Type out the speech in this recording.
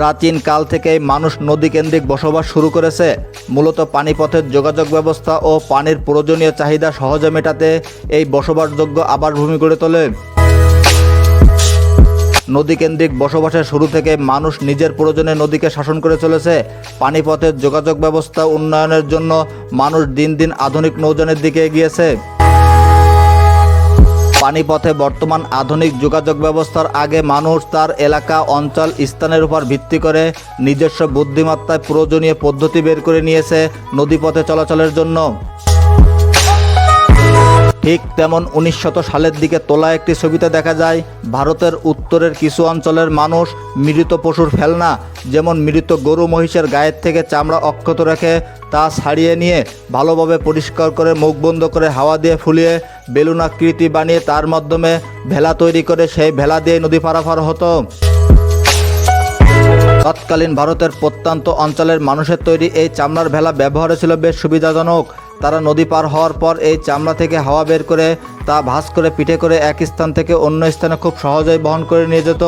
প্রাচীন কাল থেকেই মানুষ নদী কেন্দ্রিক বসবাস শুরু করেছে। মূলত পানিপথের যোগাযোগ ব্যবস্থা ও পানির প্রয়োজনীয় চাহিদা সহজে মেটাতে এই বসবাসযোগ্য আবাসভূমি গড়ে তোলে। নদীকেন্দ্রিক বসবাসের শুরু থেকে মানুষ নিজের প্রয়োজনে নদীকে শাসন করে চলেছে। পানিপথের যোগাযোগ ব্যবস্থা উন্নয়নের জন্য মানুষ দিন দিন আধুনিক নৌযানের দিকে এগিয়েছে। পানিপথে বর্তমান আধুনিক যোগাযোগ ব্যবস্থার আগে মানুষ তার এলাকা, অঞ্চল, স্থানের উপর ভিত্তি করে নিজস্ব বুদ্ধিমত্তায় প্রয়োজনীয় পদ্ধতি বের করে নিয়েছে নদীপথে চলাচলের জন্য। ঠিক তেমন উনিশ শত সালের দিকে তোলা একটি ছবিতে দেখা যায়, ভারতের উত্তরের কিছু অঞ্চলের মানুষ মৃত পশুর ফেলনা, যেমন মৃত গরু মহিষের গায়ের থেকে চামড়া অক্ষত রেখে তা ছাড়িয়ে নিয়ে ভালোভাবে পরিষ্কার করে মুখ বন্ধ করে হাওয়া দিয়ে ফুলিয়ে বেলুন আকৃতি বানিয়ে তার মাধ্যমে ভেলা তৈরি করে সেই ভেলা দিয়ে নদী পারাপার হতো। তৎকালীন ভারতের প্রত্যন্ত অঞ্চলের মানুষের তৈরি এই চামড়ার ভেলা ব্যবহারে ছিল বেশ সুবিধাজনক। তারা নদী পার হওয়ার পর এই চামড়া থেকে হাওয়া বের করে তা ভাস করে পিঠে করে এক স্থান থেকে অন্য স্থানে খুব সহজেই বহন করে নিয়ে যেত।